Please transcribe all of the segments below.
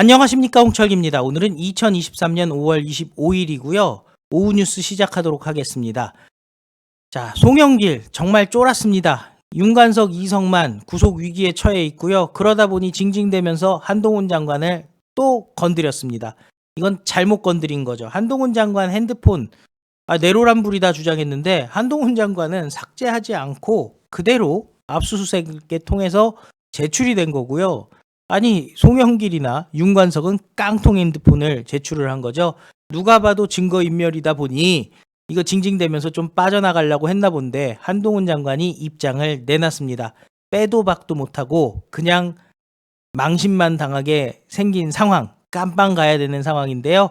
안녕하십니까 홍철기입니다. 오늘은 2023년 5월 25일이고요. 오후 뉴스 시작하도록 하겠습니다. 자, 송영길 정말 쫄았습니다. 윤관석, 이성만 구속 위기에 처해 있고요. 그러다 보니 징징대면서 한동훈 장관을 또 건드렸습니다. 이건 잘못 건드린 거죠. 한동훈 장관 핸드폰 아, 내로란불이다 주장했는데 한동훈 장관은 삭제하지 않고 그대로 압수수색에 통해서 제출이 된 거고요. 아니 송영길이나 윤관석은 깡통 핸드폰을 제출을 한 거죠. 누가 봐도 증거 인멸이다 보니 이거 징징대면서 좀 빠져나가려고 했나 본데 한동훈 장관이 입장을 내놨습니다. 빼도 박도 못하고 그냥 망신만 당하게 생긴 상황, 깜빵 가야 되는 상황인데요.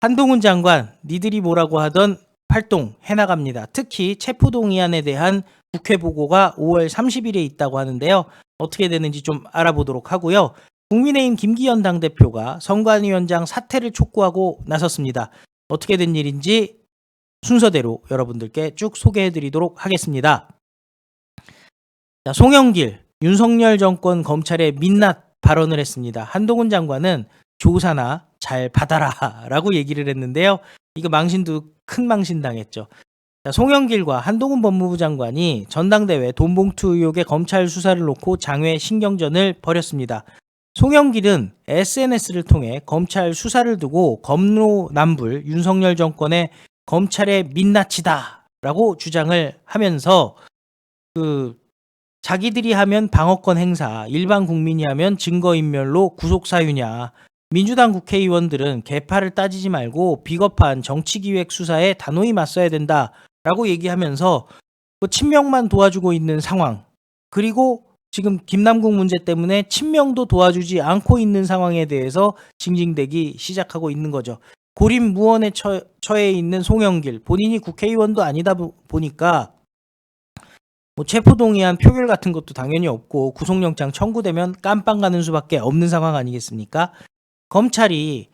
한동훈 장관, 니들이 뭐라고 하던 활동 해나갑니다. 특히 체포동의안에 대한 국회 보고가 5월 30일에 있다고 하는데요. 어떻게 되는지 좀 알아보도록 하고요. 국민의힘 김기현 당대표가 선관위원장 사퇴를 촉구하고 나섰습니다. 어떻게 된 일인지 순서대로 여러분들께 쭉 소개해 드리도록 하겠습니다. 자, 송영길, 윤석열 정권 검찰의 민낯 발언을 했습니다. 한동훈 장관은 조사나 잘 받아라 라고 얘기를 했는데요. 이거 망신도 큰 망신 당했죠. 자, 송영길과 한동훈 법무부 장관이 전당대회 돈봉투 의혹의 검찰 수사를 놓고 장외 신경전을 벌였습니다. 송영길은 SNS를 통해 검찰 수사를 두고 검로남불 윤석열 정권의 검찰의 민낯이다라고 주장을 하면서 그 자기들이 하면 방어권 행사, 일반 국민이 하면 증거인멸로 구속 사유냐. 민주당 국회의원들은 개파를 따지지 말고 비겁한 정치기획 수사에 단호히 맞서야 된다 라고 얘기하면서 뭐 친명만 도와주고 있는 상황 그리고 지금 김남국 문제 때문에 친명도 도와주지 않고 있는 상황에 대해서 징징대기 시작하고 있는 거죠. 고립무원에 처, 처해 있는 송영길 본인이 국회의원도 아니다 보- 보니까 뭐 체포동의안 표결 같은 것도 당연히 없고 구속영장 청구되면 깜빵 가는 수밖에 없는 상황 아니겠습니까? 검찰이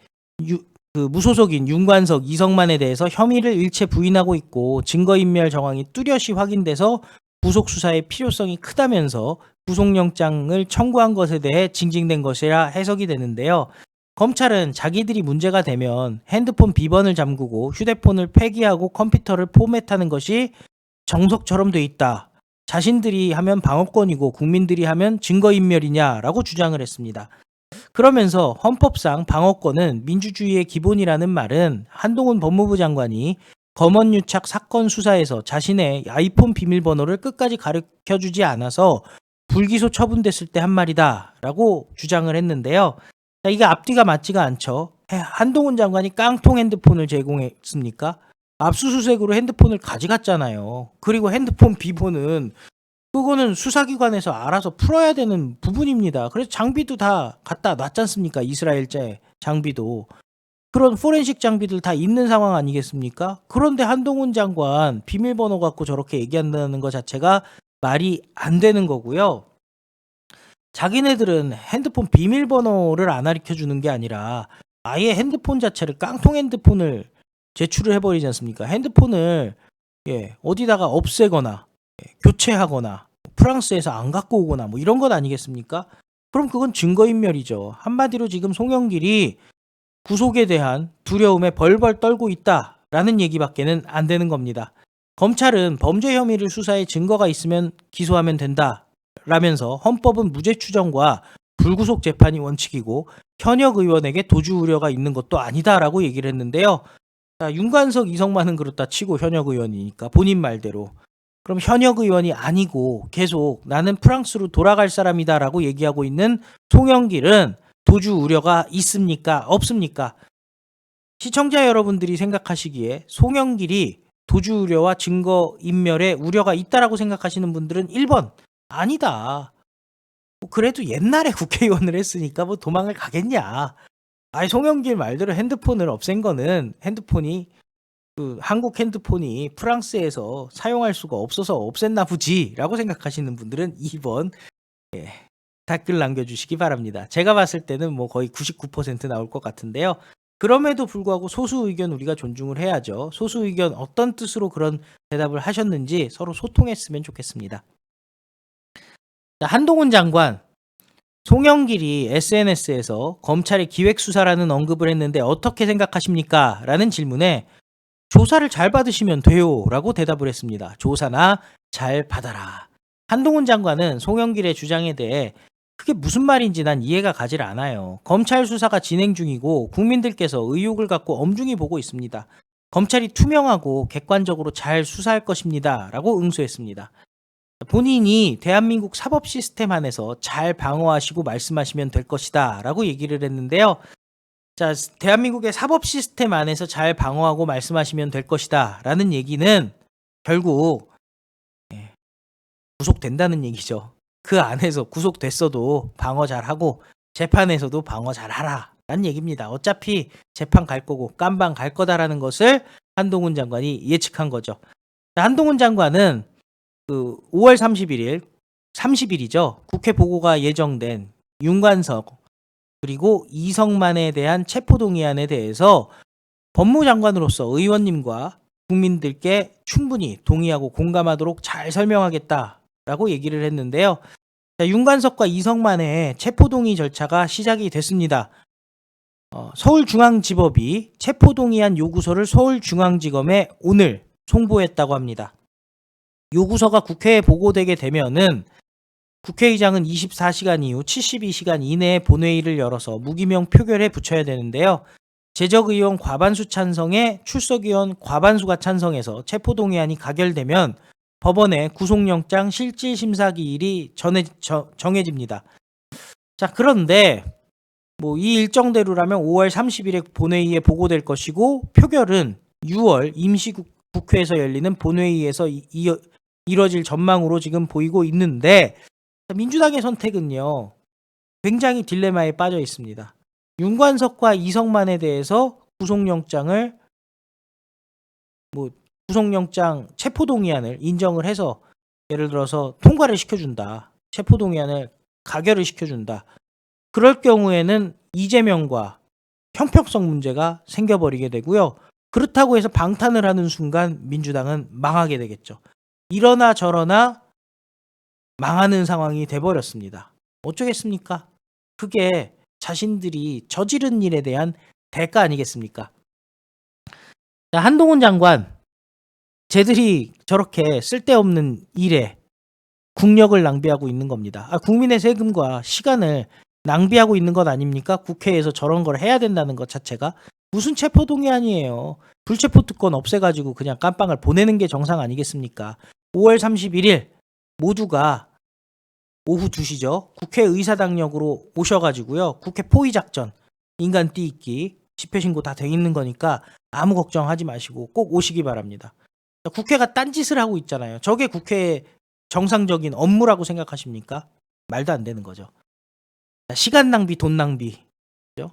유- 그 무소속인 윤관석, 이성만에 대해서 혐의를 일체 부인하고 있고 증거인멸 정황이 뚜렷이 확인돼서 구속 수사의 필요성이 크다면서 구속영장을 청구한 것에 대해 징징된 것이라 해석이 되는데요. 검찰은 자기들이 문제가 되면 핸드폰 비번을 잠그고 휴대폰을 폐기하고 컴퓨터를 포맷하는 것이 정석처럼 돼 있다. 자신들이 하면 방어권이고 국민들이 하면 증거인멸이냐라고 주장을 했습니다. 그러면서 헌법상 방어권은 민주주의의 기본이라는 말은 한동훈 법무부 장관이 검언유착 사건 수사에서 자신의 아이폰 비밀번호를 끝까지 가르쳐 주지 않아서 불기소 처분됐을 때 한 말이다 라고 주장을 했는데요. 자, 이게 앞뒤가 맞지가 않죠. 해- 한동훈 장관이 깡통 핸드폰을 제공했습니까? 압수수색으로 핸드폰을 가져갔잖아요. 그리고 핸드폰 비번은 그거는 수사기관에서 알아서 풀어야 되는 부분입니다. 그래서 장비도 다 갖다 놨지 않습니까? 이스라엘제 장비도. 그런 포렌식 장비들 다 있는 상황 아니겠습니까? 그런데 한동훈 장관 비밀번호 갖고 저렇게 얘기한다는 것 자체가 말이 안 되는 거고요. 자기네들은 핸드폰 비밀번호를 안 가르쳐 주는 게 아니라 아예 핸드폰 자체를 깡통 핸드폰을 제출을 해버리지 않습니까? 핸드폰을 예, 어디다가 없애거나 예, 교체하거나 프랑스에서 안 갖고 오거나 뭐 이런 것 아니겠습니까? 그럼 그건 증거인멸이죠. 한마디로 지금 송영길이 구속에 대한 두려움에 벌벌 떨고 있다라는 얘기밖에는 안 되는 겁니다. 검찰은 범죄 혐의를 수사해 증거가 있으면 기소하면 된다. 라면서 헌법은 무죄 추정과 불구속 재판이 원칙이고 현역 의원에게 도주 우려가 있는 것도 아니다라고 얘기를 했는데요. 자, 윤관석 이성만은 그렇다 치고 현역 의원이니까 본인 말대로 그럼 현역 의원이 아니고 계속 나는 프랑스로 돌아갈 사람이다라고 얘기하고 있는 송영길은 도주 우려가 있습니까? 없습니까? 시청자 여러분들이 생각하시기에 송영길이 도주 우려와 증거 인멸에 우려가 있다라고 생각하시는 분들은 1번 아니다. 뭐 그래도 옛날에 국회의원을 했으니까 뭐 도망을 가겠냐. 아니 송영길 말대로 핸드폰을 없앤 거는 핸드폰이 그 한국 핸드폰이 프랑스에서 사용할 수가 없어서 없앴나 보지라고 생각하시는 분들은 2번 예, 댓글 남겨주시기 바랍니다. 제가 봤을 때는 뭐 거의 99% 나올 것 같은데요. 그럼에도 불구하고 소수 의견 우리가 존중을 해야죠. 소수 의견 어떤 뜻으로 그런 대답을 하셨는지 서로 소통했으면 좋겠습니다. 자, 한동훈 장관 송영길이 SNS에서 검찰의 기획수사라는 언급을 했는데 어떻게 생각하십니까? 라는 질문에 조사를 잘 받으시면 돼요. 라고 대답을 했습니다. 조사나 잘 받아라. 한동훈 장관은 송영길의 주장에 대해 그게 무슨 말인지 난 이해가 가질 않아요. 검찰 수사가 진행 중이고 국민들께서 의혹을 갖고 엄중히 보고 있습니다. 검찰이 투명하고 객관적으로 잘 수사할 것입니다. 라고 응수했습니다. 본인이 대한민국 사법 시스템 안에서 잘 방어하시고 말씀하시면 될 것이다. 라고 얘기를 했는데요. 자, 대한민국의 사법 시스템 안에서 잘 방어하고 말씀하시면 될 것이다. 라는 얘기는 결국 예, 구속된다는 얘기죠. 그 안에서 구속됐어도 방어 잘하고 재판에서도 방어 잘하라. 라는 얘기입니다. 어차피 재판 갈 거고 깜방 갈 거다라는 것을 한동훈 장관이 예측한 거죠. 자, 한동훈 장관은 그 5월 31일, 30일이죠. 국회 보고가 예정된 윤관석 그리고 이성만에 대한 체포동의안에 대해서 법무장관으로서 의원님과 국민들께 충분히 동의하고 공감하도록 잘 설명하겠다라고 얘기를 했는데요. 자, 윤관석과 이성만의 체포동의 절차가 시작이 됐습니다. 어, 서울중앙지법이 체포동의안 요구서를 서울중앙지검에 오늘 송부했다고 합니다. 요구서가 국회에 보고되게 되면은 국회의장은 24시간 이후 72시간 이내에 본회의를 열어서 무기명 표결에 붙여야 되는데요. 제적 의원 과반수 찬성에 출석 의원 과반수가 찬성해서 체포동의안이 가결되면 법원의 구속영장 실질심사 기일이 전해, 저- 정해집니다. 자, 그런데 뭐 이 일정대로라면 5월 30일에 본회의에 보고될 것이고 표결은 6월 임시국회에서 열리는 본회의에서 이, 이, 이뤄질 전망으로 지금 보이고 있는데 민주당의 선택은요 굉장히 딜레마에 빠져 있습니다. 윤관석과 이성만에 대해서 구속영장을 뭐 구속영장 체포동의안을 인정을 해서 예를 들어서 통과를 시켜준다. 체포동의안을 가결을 시켜준다. 그럴 경우에는 이재명과 형평성 문제가 생겨버리게 되고요. 그렇다고 해서 방탄을 하는 순간 민주당은 망하게 되겠죠. 이러나 저러나 망하는 상황이 돼버렸습니다. 어쩌겠습니까? 그게 자신들이 저지른 일에 대한 대가 아니겠습니까? 자, 한동훈 장관, 쟤들이 저렇게 쓸데없는 일에 국력을 낭비하고 있는 겁니다. 아, 국민의 세금과 시간을 낭비하고 있는 것 아닙니까? 국회에서 저런 걸 해야 된다는 것 자체가 무슨 체포동의안이에요. 불체포 특권 없애가지고 그냥 깜빵을 보내는 게 정상 아니겠습니까? 5월 31일 모두가 오후 2시죠. 국회 의사당역으로 오셔가지고요. 국회 포위 작전, 인간 띠입기, 집회 신고 다 돼 있는 거니까 아무 걱정하지 마시고 꼭 오시기 바랍니다. 국회가 딴짓을 하고 있잖아요. 저게 국회의 정상적인 업무라고 생각하십니까? 말도 안 되는 거죠. 자, 시간 낭비, 돈 낭비. 그죠?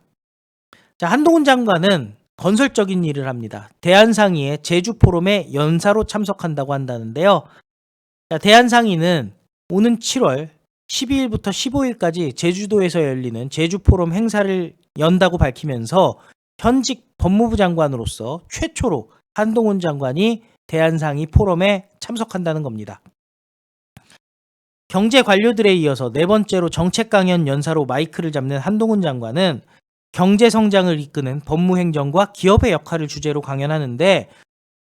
자, 한동훈 장관은 건설적인 일을 합니다. 대한상의의 제주 포럼에 연사로 참석한다고 한다는데요. 자, 대한상의는 오는 7월 12일부터 15일까지 제주도에서 열리는 제주 포럼 행사를 연다고 밝히면서 현직 법무부 장관으로서 최초로 한동훈 장관이 대한상의 포럼에 참석한다는 겁니다. 경제 관료들에 이어서 네 번째로 정책 강연 연사로 마이크를 잡는 한동훈 장관은 경제 성장을 이끄는 법무행정과 기업의 역할을 주제로 강연하는데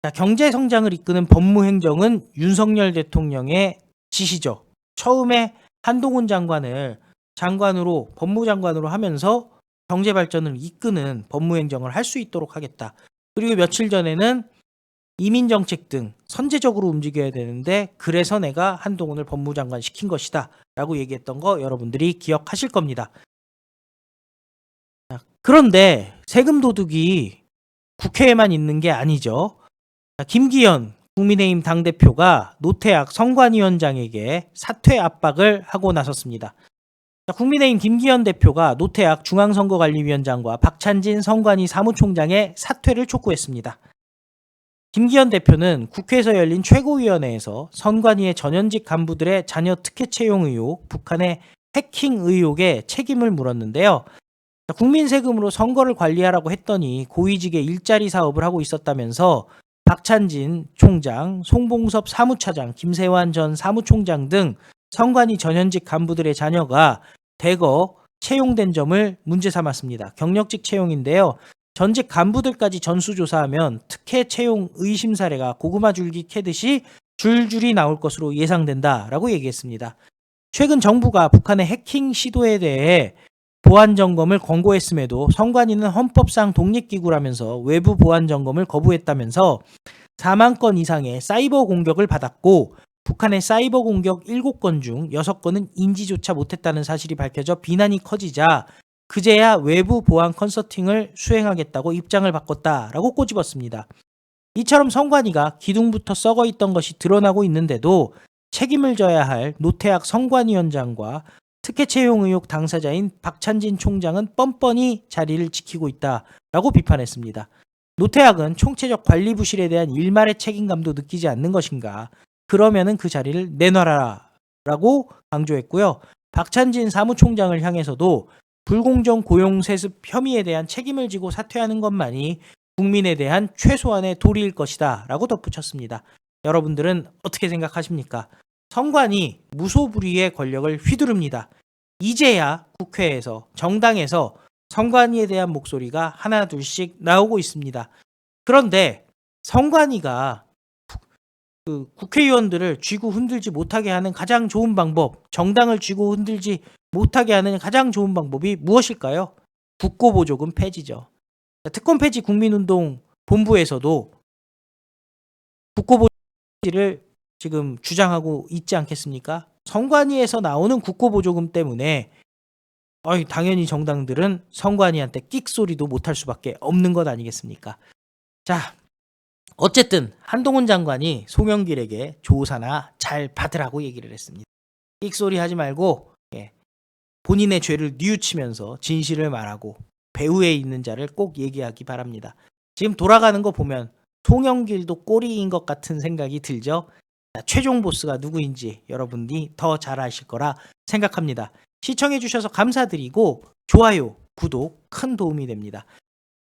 자, 경제 성장을 이끄는 법무행정은 윤석열 대통령의 지시죠. 처음에 한동훈 장관을 장관으로 법무장관으로 하면서 경제 발전을 이끄는 법무행정을 할 수 있도록 하겠다. 그리고 며칠 전에는 이민 정책 등 선제적으로 움직여야 되는데 그래서 내가 한동훈을 법무장관 시킨 것이다라고 얘기했던 거 여러분들이 기억하실 겁니다. 자, 그런데 세금 도둑이 국회에만 있는 게 아니죠. 자, 김기현 국민의힘 당대표가 노태악 선관위원장에게 사퇴 압박을 하고 나섰습니다. 자, 국민의힘 김기현 대표가 노태악 중앙선거관리위원장과 박찬진 선관위 사무총장의 사퇴를 촉구했습니다. 김기현 대표는 국회에서 열린 최고위원회에서 선관위의 전현직 간부들의 자녀 특혜 채용 의혹, 북한의 해킹 의혹에 책임을 물었는데요. 자, 국민 세금으로 선거를 관리하라고 했더니 고위직의 일자리 사업을 하고 있었다면서 박찬진 총장, 송봉섭 사무차장, 김세환 전 사무총장 등 선관위 전현직 간부들의 자녀가 대거 채용된 점을 문제 삼았습니다. 경력직 채용인데요. 전직 간부들까지 전수조사하면 특혜 채용 의심 사례가 고구마 줄기 캐듯이 줄줄이 나올 것으로 예상된다라고 얘기했습니다. 최근 정부가 북한의 해킹 시도에 대해 보안 점검을 권고했음에도 선관위는 헌법상 독립기구라면서 외부 보안 점검을 거부했다면서 4만 건 이상의 사이버 공격을 받았고 북한의 사이버 공격 7건 중 6건은 인지조차 못했다는 사실이 밝혀져 비난이 커지자 그제야 외부 보안 컨설팅을 수행하겠다고 입장을 바꿨다라고 꼬집었습니다. 이처럼 선관위가 기둥부터 썩어 있던 것이 드러나고 있는데도 책임을 져야 할 노태학 선관위원장과 특혜 채용 의혹 당사자인 박찬진 총장은 뻔뻔히 자리를 지키고 있다라고 비판했습니다. 노태학은 총체적 관리 부실에 대한 일말의 책임감도 느끼지 않는 것인가? 그러면은 그 자리를 내놔라 라고 강조했고요. 박찬진 사무총장을 향해서도 불공정 고용 세습 혐의에 대한 책임을 지고 사퇴하는 것만이 국민에 대한 최소한의 도리일 것이다 라고 덧붙였습니다. 여러분들은 어떻게 생각하십니까? 선관이 무소불위의 권력을 휘두릅니다. 이제야 국회에서 정당에서 선관위에 대한 목소리가 하나 둘씩 나오고 있습니다. 그런데 선관위가 그 국회의원들을 쥐고 흔들지 못하게 하는 가장 좋은 방법, 정당을 쥐고 흔들지 못하게 하는 가장 좋은 방법이 무엇일까요? 국고보조금 폐지죠. 특권 폐지 국민운동 본부에서도 국고보조를 지금 주장하고 있지 않겠습니까? 선관위에서 나오는 국고보조금 때문에 어이, 당연히 정당들은 선관위한테 끽소리도 못할 수밖에 없는 것 아니겠습니까? 자, 어쨌든 한동훈 장관이 송영길에게 조사나 잘 받으라고 얘기를 했습니다. 끽소리 하지 말고 예, 본인의 죄를 뉘우치면서 진실을 말하고 배후에 있는 자를 꼭 얘기하기 바랍니다. 지금 돌아가는 거 보면 송영길도 꼬리인 것 같은 생각이 들죠. 자, 최종 보스가 누구인지 여러분이 더 잘 아실 거라 생각합니다. 시청해 주셔서 감사드리고 좋아요, 구독 큰 도움이 됩니다.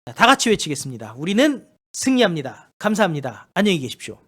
자, 다 같이 외치겠습니다. 우리는 승리합니다. 감사합니다. 안녕히 계십시오.